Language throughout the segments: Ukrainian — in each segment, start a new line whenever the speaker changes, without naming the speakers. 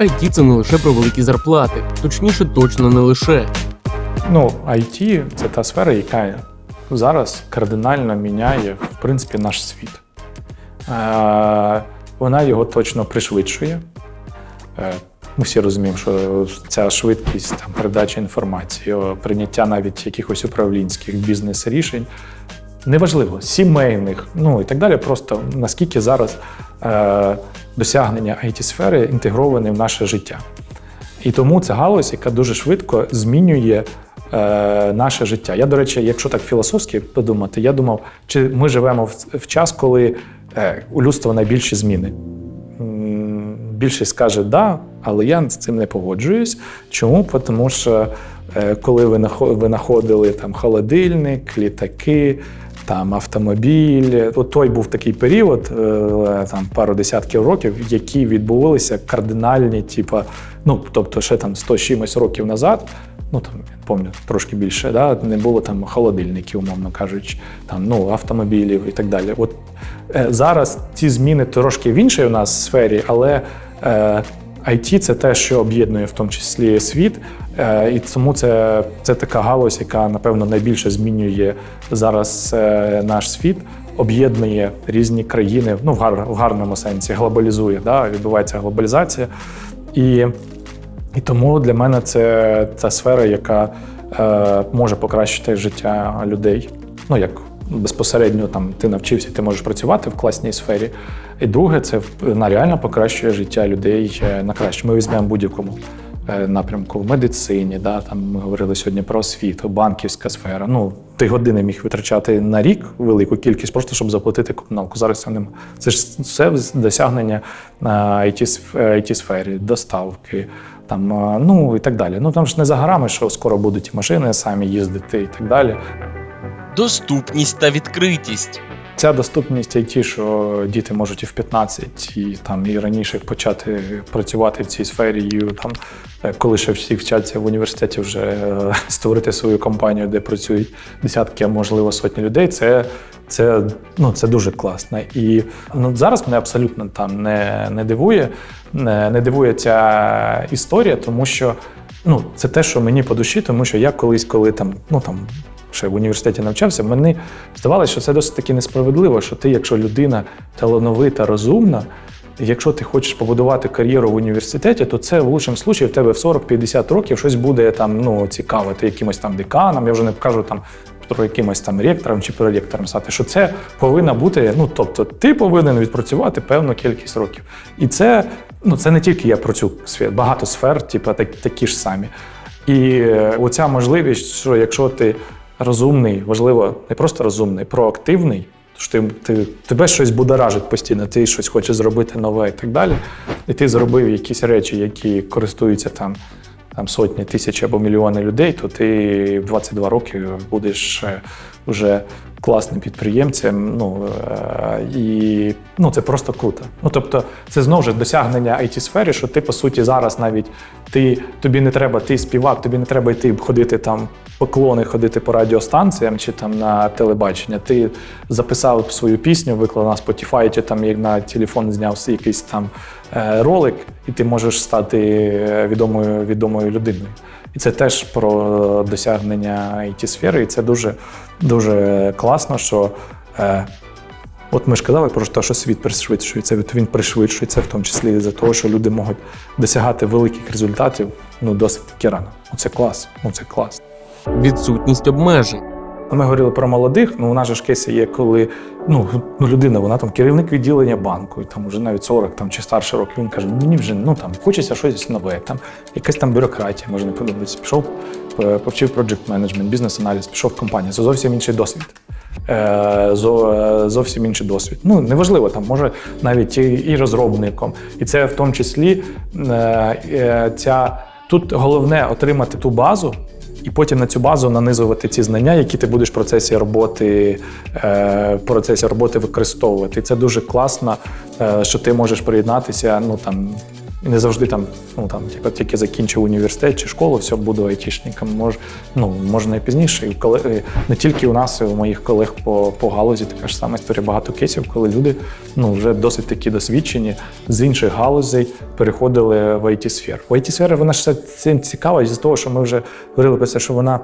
IT – це не лише про великі зарплати, точніше, точно не лише.
Ну, IT – це та сфера, яка зараз кардинально міняє, в принципі, наш світ. Е, Вона його точно пришвидшує. Е, Ми всі розуміємо, що ця швидкість там, передачі інформації, прийняття навіть якихось управлінських бізнес-рішень, неважливо, сімейних, ну і так далі. Просто наскільки зараз е, досягнення IT-сфери інтегровані в наше життя. І тому це галузь, яка дуже швидко змінює е, наше життя. Я, до речі, якщо так філософськи подумати, я думав, чи ми живемо в, в час, коли е, у людства найбільші зміни. Більшість скаже да, але я з цим не погоджуюсь. Чому? Тому що е, коли ви нахо- ви знаходили там холодильник, літаки, там автомобіль, от той був такий період, е, там пару десятків років, які відбувалися кардинальні, типа, ну тобто, ще там 100 чимось років назад. Ну там я пам'ятаю трошки більше, да, не було там холодильників, умовно кажучи, там ну автомобілів і так далі. От е, зараз ці зміни трошки в іншій у нас сфері, але е, IT – це те, що об'єднує в тому числі світ, і тому це, це така галузь, яка напевно найбільше змінює зараз е, наш світ, об'єднує різні країни, ну в, гар, в гарному сенсі, глобалізує. Да, відбувається глобалізація. І і тому для мене це та сфера, яка е, може покращити життя людей. Ну як безпосередньо там ти навчився, ти можеш працювати в класній сфері. І друге, це вона реально покращує життя людей е, на краще. Ми візьмемо будь-якому е, напрямку в медицині. Да, там ми говорили сьогодні про освіту, банківська сфера. Ну, ти години міг витрачати на рік велику кількість, просто щоб заплатити комуналку. Зараз цього немає. Це ж все досягнення it сфері доставки. Там, е, ну і так далі. Ну там ж не за горами, що скоро будуть машини самі їздити і так далі.
Доступність та відкритість.
Ця доступність IT, що діти можуть і в 15, і там і раніше почати працювати в цій сфері, і там, коли ще всі вчаться в університеті, вже е, створити свою компанію, де працюють десятки, а можливо сотні людей. Це, це, ну, це дуже класно. І ну, зараз мене абсолютно там не, не дивує, не, не дивує ця історія, тому що ну, це те, що мені по душі, тому що я колись, коли там, ну там ще в університеті навчався, мені здавалося, що це досить таки несправедливо, що ти, якщо людина талановита, розумна, якщо ти хочеш побудувати кар'єру в університеті, то це в лучшому випадку в тебе в 40-50 років щось буде там ну, цікаве. Ти якимось там деканом, я вже не кажу там. Про якимось там ректором чи проректором стати, що це повинна бути. Ну тобто, ти повинен відпрацювати певну кількість років. І це ну це не тільки я про цю сферу, багато сфер, типу, так, такі ж самі. І е, оця можливість, що якщо ти розумний, важливо, не просто розумний, проактивний, Тож ти, ти, тебе щось будоражить постійно, ти щось хочеш зробити нове і так далі. І ти зробив якісь речі, які користуються там, там сотні тисячі або мільйони людей, то ти в 22 роки будеш е, вже класним підприємцем. Ну, е, і ну, це просто круто. Ну, тобто, це знову ж досягнення it сфері що ти, по суті, зараз навіть ти, тобі не треба, ти співак, тобі не треба йти ходити там поклони, ходити по радіостанціям чи там на телебачення. Ти записав свою пісню, виклав на Spotify, чи там як на телефон зняв якийсь там е, ролик, і ти можеш стати е, відомою, відомою людиною. І це теж про досягнення it сфери і це дуже, дуже класно, що. Е, От ми ж казали про те, що світ пришвидшується. Він пришвидшується, в тому числі за того, що люди можуть досягати великих результатів ну досить таки рано. Оце клас. Ну це клас.
Відсутність обмежень.
Ми говорили про молодих. Ну у нас же ж кейси є, коли ну, ну людина, вона там керівник відділення банку, і там вже навіть 40 там чи старше років. Він каже: мені вже ну там хочеться щось нове. Там якась там бюрократія, може не подобається. Пішов, повчив project management, бізнес-аналіз, пішов в компанію. Це зовсім інший досвід. Е, е, Зовсім інший досвід. Ну неважливо, там може навіть і, розробником. І це в тому числі е, ця тут головне отримати ту базу. І потім на цю базу нанизувати ці знання, які ти будеш в процесі роботи, е, в процесі роботи використовувати. І це дуже класно, е, що ти можеш приєднатися. Ну там І не завжди там, ну там, типу, тільки закінчив університет чи школу, все буду айтішником. Мож, ну, можна і пізніше. І коли не тільки у нас, і у моїх колег по, по галузі така ж сама історія. Багато кейсів, коли люди ну, вже досить такі досвідчені з інших галузей переходили в it сферу В it сфера вона ж цим цікава з того, що ми вже говорили про це, що вона.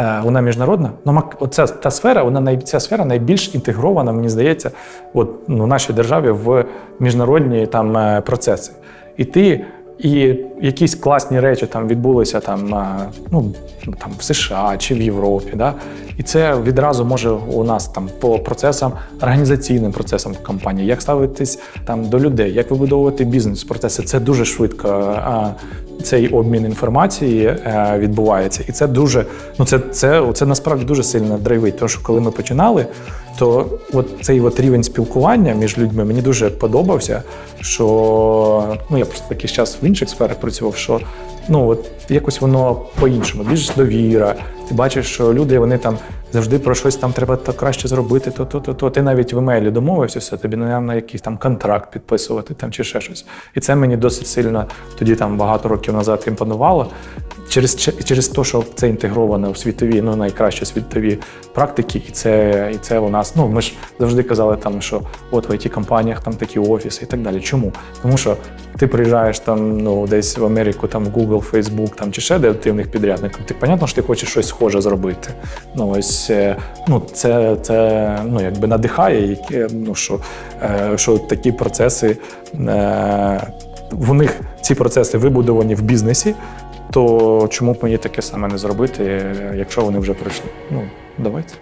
е, Вона міжнародна, ну оця та сфера, вона ця сфера найбільш інтегрована, мені здається, от, ну, в нашій державі в міжнародні там е, процеси. І ти, і якісь класні речі там відбулися там, ну, там в США чи в Європі. Да? І це відразу може у нас там по процесам, організаційним процесам компанії, як ставитись там до людей, як вибудовувати бізнес-процеси. Це дуже швидко. е, Цей обмін інформації е, відбувається, і це дуже ну це, це, це насправді дуже сильно драйвить. Тому що коли ми починали, то от цей от рівень спілкування між людьми мені дуже подобався. Що ну я просто такий час в інших сферах працював, що ну от якось воно по-іншому, більш довіра. Ти бачиш, що люди вони там завжди про щось там треба так краще зробити, то, то, то, то. Ти навіть в емейлі домовився, все, тобі не на якийсь там контракт підписувати там чи ще щось. І це мені досить сильно тоді там багато років назад імпонувало. Через, через те, що це інтегровано в світові, ну найкращі світові практики, і це, і це у нас. Ну ми ж завжди казали, там, що от в it компаніях там такі офіси і так далі. Чому? Тому що ти приїжджаєш там ну десь в Америку, там в Google, Facebook, там чи ще де ти в них підрядник. Ти понятно, що ти хочеш щось схоже зробити. Ну ось е, ну це, це ну якби надихає, яке, ну що, е, що такі процеси. Е, в них ці процеси вибудовані в бізнесі, то чому б мені таке саме не зробити, якщо вони вже пройшли? Ну, давайте.